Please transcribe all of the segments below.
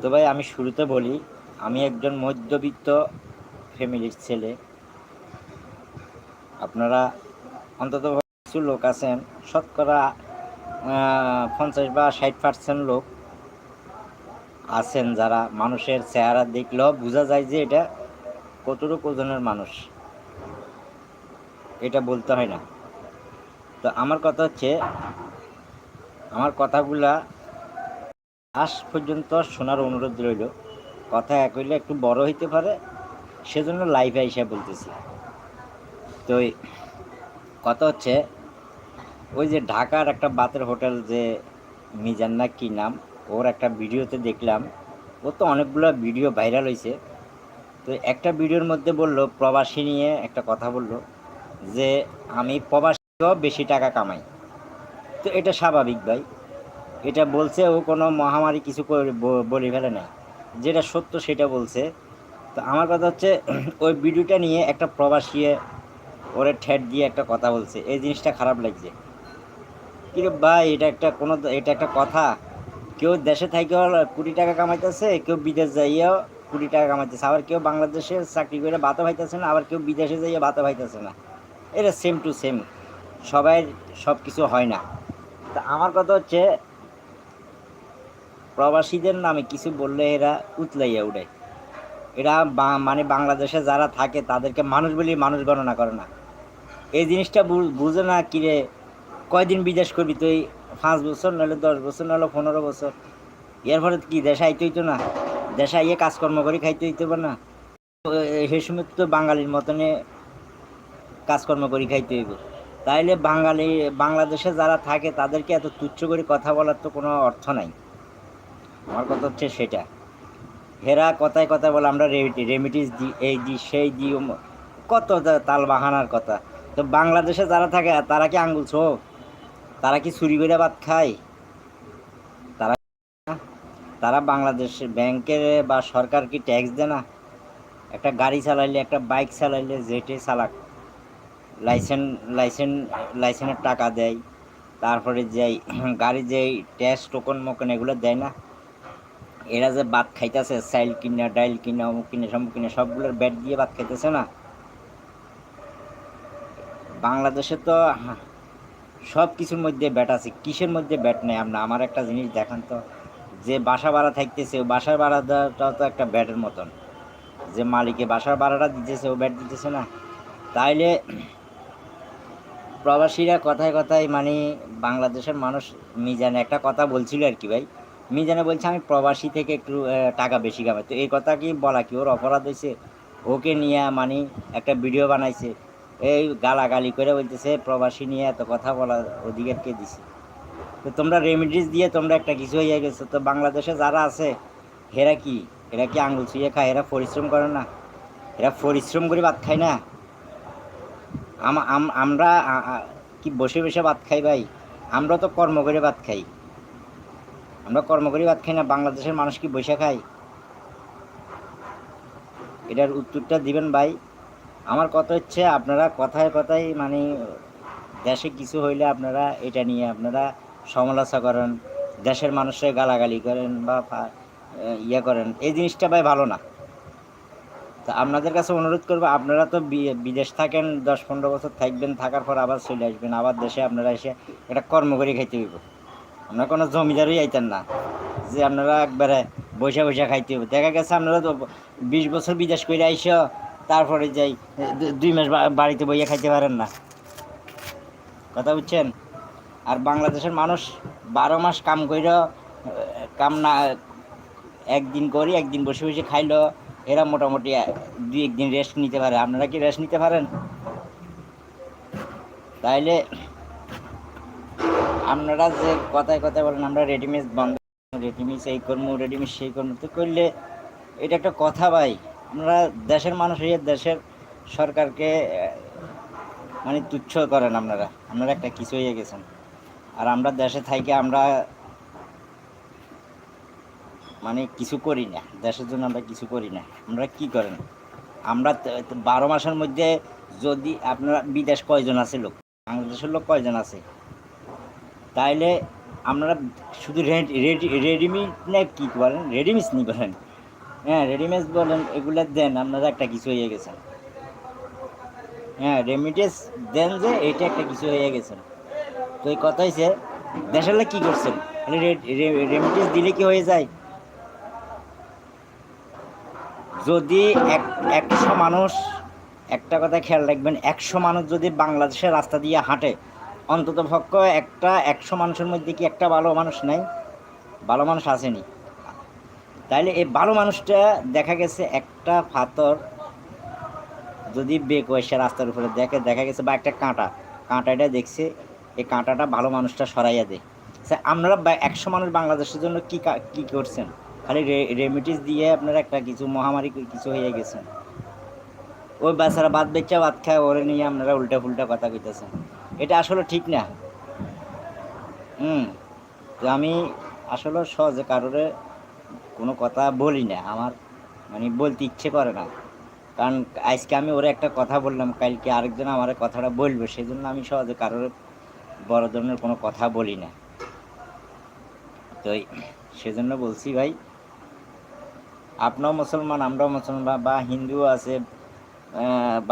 তো ভাই, আমি শুরুতে বলি, আমি একজন মধ্যবিত্ত ফ্যামিলির ছেলে। আপনারা অন্তত কিছু লোক আছেন, শতকরা পঞ্চাশ বা ষাট পার্সেন্ট লোক আছেন যারা মানুষের চেহারা দেখলেও বোঝা যায় যে এটা কতটুকু ওজনের মানুষ। এটা বলতে হয় না। তো আমার কথা হচ্ছে, আমার কথাগুলা আজ পর্যন্ত শোনার অনুরোধ রইল, কথা এক হইলে একটু বড় হইতে পারে, সেজন্য লাইভে আইসা বলতেছি। তো কথা হচ্ছে, ওই যে ঢাকার একটা বাতের হোটেল যে মিজান না কি নাম, ওর একটা ভিডিওতে দেখলাম, ও তো অনেকগুলো ভিডিও ভাইরাল হয়েছে তো একটা ভিডিওর মধ্যে বলল, প্রবাসী নিয়ে একটা কথা বলল, যে আমি প্রবাসীও বেশি টাকা কামাই। তো এটা স্বাভাবিক ভাই। এটা বলছে ও কোনো মহামারী কিছু বলে ফেলে না। যেটা সত্য সেটা বলছে। তো আমার কথা হচ্ছে, ওই ভিডিওটা নিয়ে একটা প্রবাসী ওরে ঠেট দিয়ে একটা কথা বলছে। এই জিনিসটা খারাপ লাগছে। কিন্তু ভাই, এটা একটা কোনো, এটা একটা কথা। কেউ দেশে থাকেও কোটি টাকা কামাইতেছে, কেউ বিদেশ যাইয়াও কোটি টাকা কামাইতেছে। আবার কেউ বাংলাদেশে চাকরি করে ভাতও পাইতেছে না, আবার কেউ বিদেশে যাইয়া ভাতও পাইতেছে না। এটা সেম টু সেম সবাই সব কিছু হয় না। তা আমার কথা হচ্ছে প্রবাসীদের নামে কিছু বললে এরা উতলাইয়া উঠে এরা মানে বাংলাদেশে যারা থাকে, তাদেরকে মানুষ বলি মানুষ গণনা করে না। এই জিনিসটা বুঝে না কিরে কয়দিন বিদেশ করবি তুই? পাঁচ বছর নাহলে দশ বছর নাহলে পনেরো বছর। এর ফলে কি, দেশে আইতে হইতো না? দেশে আইয়ে কাজকর্ম করে খাইতে হইতে পারে না? সেই সময় তো বাঙালির মতনে কাজকর্ম করে খাইতে হইব। তাইলে বাঙালি, বাংলাদেশে যারা থাকে, তাদেরকে এত তুচ্ছ করে কথা বলার তো কোনো অর্থ নাই। আমার কথা হচ্ছে সেটা। হেরা কথায় কথা বলে, আমরা রেমিডিস দিই এই দিই সেই দিই কত তাল বাহানার কথা। তো বাংলাদেশে যারা থাকে, তারা কি আঙ্গুল ছো তারা কি চুরি করে ভাত খায়? তারা তারা বাংলাদেশ ব্যাংকের বা সরকার কি ট্যাক্স দেয় না? একটা গাড়ি চালাইলে, একটা বাইক চালাইলে যেটে চালাক। লাইসেন্স লাইসেন্স লাইসেন্সের টাকা দেয়। তারপরে যেই, গাড়ি যেই ট্যাক্স, টোকন, মোকন এগুলো দেয় না। এরা যে ভাত খাইতেছে, চাইল কিনা, ডাইল কিনা, অমুক কিনা সমুক কিনে, সবগুলোর ব্যাট দিয়ে ভাত খাইতেছে না। বাংলাদেশে তো সব কিছুর মধ্যে ব্যাট আছে, কিসের মধ্যে ব্যাট নেই? আপনার আমার একটা জিনিস দেখান তো, যে বাসা ভাড়া থাকতেছে, ও বাসার ভাড়াটা তো একটা ব্যাটের মতন। যে মালিকে বাসার ভাড়াটা দিতেছে, ও ব্যাট দিতেছে না। তাইলে প্রবাসীরা কথায় কথায় মানে বাংলাদেশের মানুষ মিজানে একটা কথা বলছিল আর কি ভাই মিজানে বলছে, আমি প্রবাসী থেকে একটু টাকা বেশি কামাই। তো এই কথা কি বলা কি? ওর অপরাধ হয়েছে। ওকে নিয়ে মানে একটা ভিডিও বানাইছে। এই গালাগালি করে বলতেছে, প্রবাসী নিয়ে এত কথা বলা অধিকার কে দিছে? তো তোমরা রেমিডিস দিয়ে তোমরা একটা কিছু হয়ে গেছো। তো বাংলাদেশে যারা আছে, এরা কি? এরা কি আঙুল ছুঁয়ে খায়? এরা পরিশ্রম করে না? এরা পরিশ্রম করে ভাত খায় না? আম- আম- আমরা কি বসে বসে ভাত খাই ভাই? আমরা তো কর্ম করে ভাত খাই। আমরা কর্ম করে, ভাত খাই না, বাংলাদেশের মানুষ কি বসে খায়? এটার উত্তরটা দিবেন ভাই। আমার কথা হচ্ছে, আপনারা কথায় কথায় মানে দেশে কিছু হইলে আপনারা এটা নিয়ে আপনারা সমালোচনা করেন, দেশের মানুষের গালাগালি করেন বা ইয়ে করেন। এই জিনিসটা ভাই ভালো না। তা আপনাদের কাছে অনুরোধ করব, আপনারা তো বিদেশ থাকেন, দশ পনেরো বছর থাকবেন, থাকার পর আবার চলে আসবেন, আবার দেশে আপনারা এসে একটা কর্ম করে খাইতে হইব। আপনারা কোনো জমিদারই আইতেন না। যে আপনারা একবারে বসে বসে খাইতে হইব। দেখা গেছে আপনারা তো বিশ বছর বিদেশ করে আইসো, তারপরে যাই দুই মাস বাড়িতে বইয়ে খাইতে পারেন না। কথা বুঝছেন? আর বাংলাদেশের মানুষ বারো মাস কাম কইর, কাম না, একদিন করি, একদিন বসে বসে খাইলো, এরা মোটামুটি দুই একদিন রেস্ট নিতে পারে। আপনারা কি রেস্ট নিতে পারেন? তাইলে আপনারা যে কথায় কথায় বলেন, আমরা রেডিমেড বন্ধ রেডিমেড এই কর্ম রেডিমেড সেই কর্ম তো করলে এটা একটা কথা ভাই। আমরা দেশের মানুষ হয়ে দেশের সরকারকে মানে তুচ্ছ করেন আপনারা। আপনারা একটা কিছু হয়ে গেছেন। আর আমরা দেশে থাকি, আমরা মানে কিছু করি না। দেশের জন্য আমরা কিছু করি না। আমরা কি করেন? আমরা বারো মাসের মধ্যে যদি আপনারা, বিদেশ কয়জন আছে লোক? বাংলাদেশের লোক কয়জন আছে? তাইলে আপনারা শুধু রেডিমেড না কি বলেন? রেডিমিস নি বলেন? হ্যাঁ রেডিমেড বলেন, এগুলো দেন, আপনারা একটা কিছু হয়ে গেছেন। হ্যাঁ রেমিটেন্স দেন যে এটা একটা কিছু হয়ে গেছেন তো এই কথা হয়েছে দেশের লোক কী করছেন? রেমিটেন্স দিলে কি হয়ে যায়? যদি এক, একশো মানুষ, একটা কথা খেয়াল রাখবেন, একশো মানুষ যদি বাংলাদেশের রাস্তা দিয়ে হাঁটে অন্তত পক্ষ একটা একশো মানুষের মধ্যে কি একটা ভালো মানুষ নাই? ভালো মানুষ আসেনি। তাইলে এই ভালো মানুষটা দেখা গেছে একটা ফাতর যদি বেক এসে রাস্তার উপরে দেখে, দেখা গেছে বা একটা কাঁটা। কাঁটাটা দেখছে, এই কাঁটাটা ভালো মানুষটা সরাইয়া দেয়। স্যার আপনারা একশো মানুষ বাংলাদেশের জন্য কি কা- করছেন? খালি রেমিটিস দিয়ে আপনারা একটা কিছু মহামারী কিছু হয়ে গেছেন। ওই বাচ্চারা বাদ বেচা বাদ খায়, ওরে নিয়ে আপনারা উল্টা ফুল্টা কথা কইতেছেন। আসলে ঠিক না। হুম তো আমি আসলে সহজে কারোরে কোনো কথা বলি না। আমার মানে বলতে ইচ্ছে করে না। কারণ আজকে আমি ওরে একটা কথা বললাম, কালকে আরেকজন আমার কথাটা বলবে সেই জন্য আমি সহজে কারোর বড় ধরনের কোনো কথা বলি না। তো সেজন্য বলছি ভাই, আপনাও মুসলমান, আমরাও মুসলমান বা- হিন্দুও আছে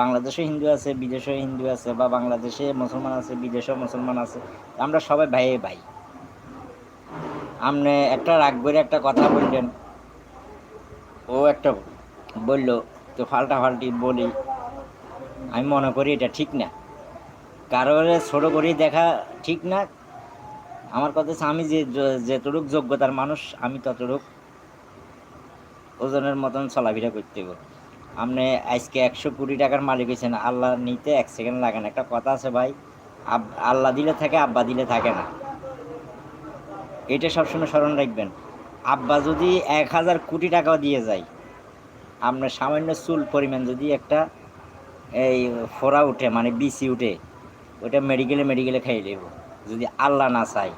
বাংলাদেশে হিন্দু আছে বিদেশে হিন্দু আছে, বা বাংলাদেশে মুসলমান আছে বিদেশে মুসলমান আছে, আমরা সবাই ভাইয়ে ভাই। আপনি একটা রাগ করে একটা কথা বললেন, ও একটা বলল, তো ফাল্টা ফাল্টি বলি, আমি মনে করি এটা ঠিক না। কারোর ছোট করেই দেখা ঠিক না। আমার কথা আমি যে যেতটুক যোগ্যতার মানুষ, আমি ততটুক ওজনের মতন চলাফেরা করতে হবে আপনি আজকে একশো কোটি টাকার মালিক হয়েছেন। আল্লাহ নিতে এক সেকেন্ড লাগে না। একটা কথা আছে ভাই আল্লাহ দিলে থাকে, আব্বা দিলে থাকে না। এটা সবসময় স্মরণ রাখবেন। আব্বা যদি এক হাজার কোটি টাকাও দিয়ে যায় আপনার সামান্য চুল পরিমাণ যদি একটা এই ফোড়া উঠে মানে বিসি উঠে ওটা মেডিকেলে মেডিকেলে খাইয়ে দেব। যদি আল্লাহ না চায়,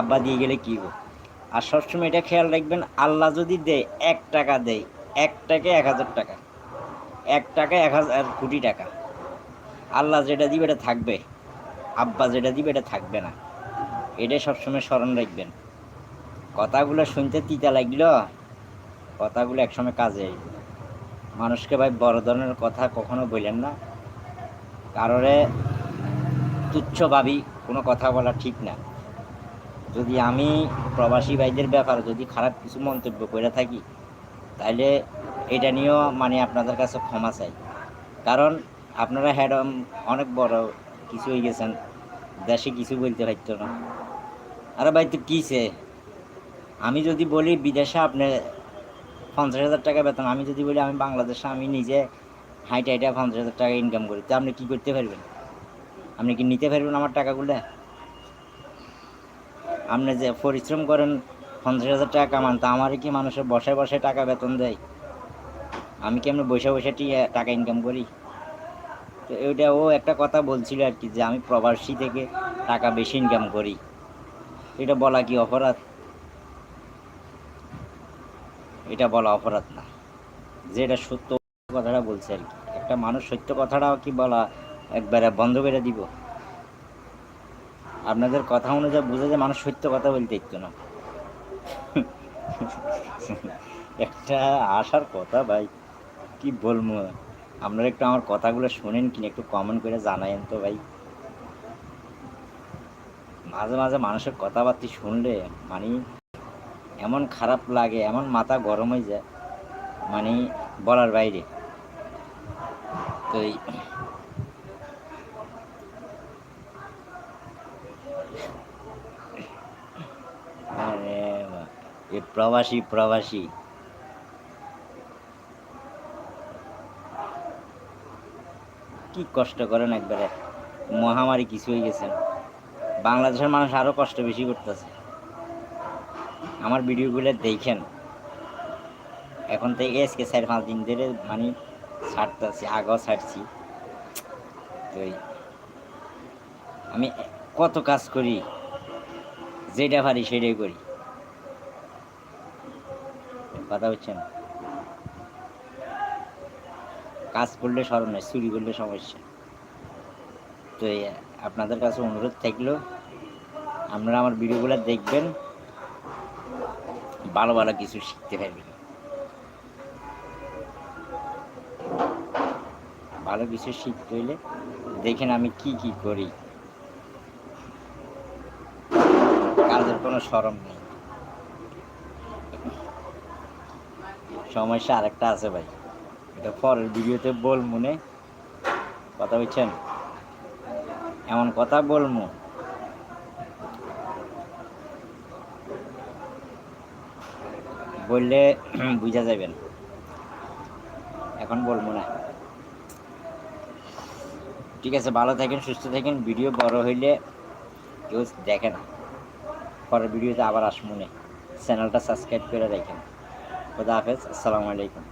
আব্বা দিয়ে গেলে কী হব আর সবসময় এটা খেয়াল রাখবেন, আল্লাহ যদি দেয়, এক টাকা দেয় এক টাকা এক হাজার টাকা। এক টাকা, এক হাজার কোটি টাকা। আল্লাহ যেটা দিবে এটা থাকবে। আব্বা যেটা দিবে এটা থাকবে না। এটাই সবসময় স্মরণ রাখবেন। কথাগুলো শুনতে তিতা লাগল, কথাগুলো একসময় কাজে আসবে। মানুষকে ভাই বড় ধরনের কথা কখনো বললেন না। কারোরে তুচ্ছ ভাবি, কোনো কথা বলা ঠিক না। যদি আমি প্রবাসী ভাইদের ব্যাপারে যদি খারাপ কিছু মন্তব্য করে থাকি তাহলে এটা নিয়েও মানে আপনাদের কাছে ক্ষমা চাই। কারণ আপনারা হ্যাড অনেক বড় কিছু হয়ে গেছেন, দেশে কিছু বলতে পারতো না। আরে ভাই, তো কিসে আমি যদি বলি বিদেশে আপনি পঞ্চাশ হাজার টাকা বেতন, আমি যদি বলি আমি বাংলাদেশে আমি নিজে হাইটে হাইটে পঞ্চাশ হাজার টাকা ইনকাম করি, তো আপনি কী করতে পারবেন? আপনি কি নিতে পারবেন আমার টাকাগুলো? আপনি যে পরিশ্রম করেন, পঞ্চাশ হাজার টাকা কামান, তা আমার কি মানুষের বসায় বসায় টাকা বেতন দেয়? আমি কি এমনি বসে টাকা ইনকাম করি? তো ওইটা ও একটা কথা বলছিল আর কি, যে আমি প্রবাসী থেকে টাকা বেশি ইনকাম করি। এটা বলা কি অপরাধ? এটা বলা অপরাধ না। যেটা সত্য কথাটা বলছে আর কি। একটা মানুষ সত্য কথাটাও কি বলা একবারে বন্ধ করে দিব? আপনাদের কথা অনুযায়ী বুঝে যে মানুষ সত্য কথা বলতে ইচ্ছো না। একটা আসার কথা ভাই। কি বলব? আপনারা একটু আমার কথাগুলো শোনেন কিনা একটু কমেন্ট করে জানায়েন তো ভাই। মাঝে মাঝে মানুষের কথাবার্তা শুনলে মানে এমন খারাপ লাগে, এমন মাথা গরম হয়ে যায় মানে বলার বাইরে। তো প্রবাসী প্রবাসী। কি কষ্ট করেন একবারে? মহামারী কিছু হয়ে গেছেন বাংলাদেশের মানুষ আরও কষ্ট বেশি করতেছে। আমার ভিডিওগুলো দেখেন। এখন থেকে আজকে চার পাঁচ দিন ধরে মানে ছাড়তেছি, আগেও ছাড়ছি। তো আমি কত কাজ করি, যেটা পারি সেটাই করি। কথা হচ্ছেন কাজ করলে স্মরণ হয়, চুরি করলে সমস্যা। তো আপনাদের কাছে অনুরোধ থাকল, আপনারা আমার ভিডিওগুলো দেখবেন, ভালো ভালো কিছু শিখতে পারবেন। ভালো কিছু শিখতে হইলে দেখেন আমি কি কি করি। কাজের কোনো সরম নেই। সমস্যা আরেকটা আছে ভাই। এটা পরের ভিডিওতে বল মনে কথা বলছেন এমন কথা বলমু বললে বুঝা যাবেন। এখন বলব না। ঠিক আছে, ভালো থাকেন, সুস্থ থাকেন। ভিডিও বড় হইলে কেউ দেখে না। পরের ভিডিওতে আবার আসমুনে চ্যানেলটা সাবস্ক্রাইব করে রাখেন। খোদা হাফেজ, আসসালামু আলাইকুম।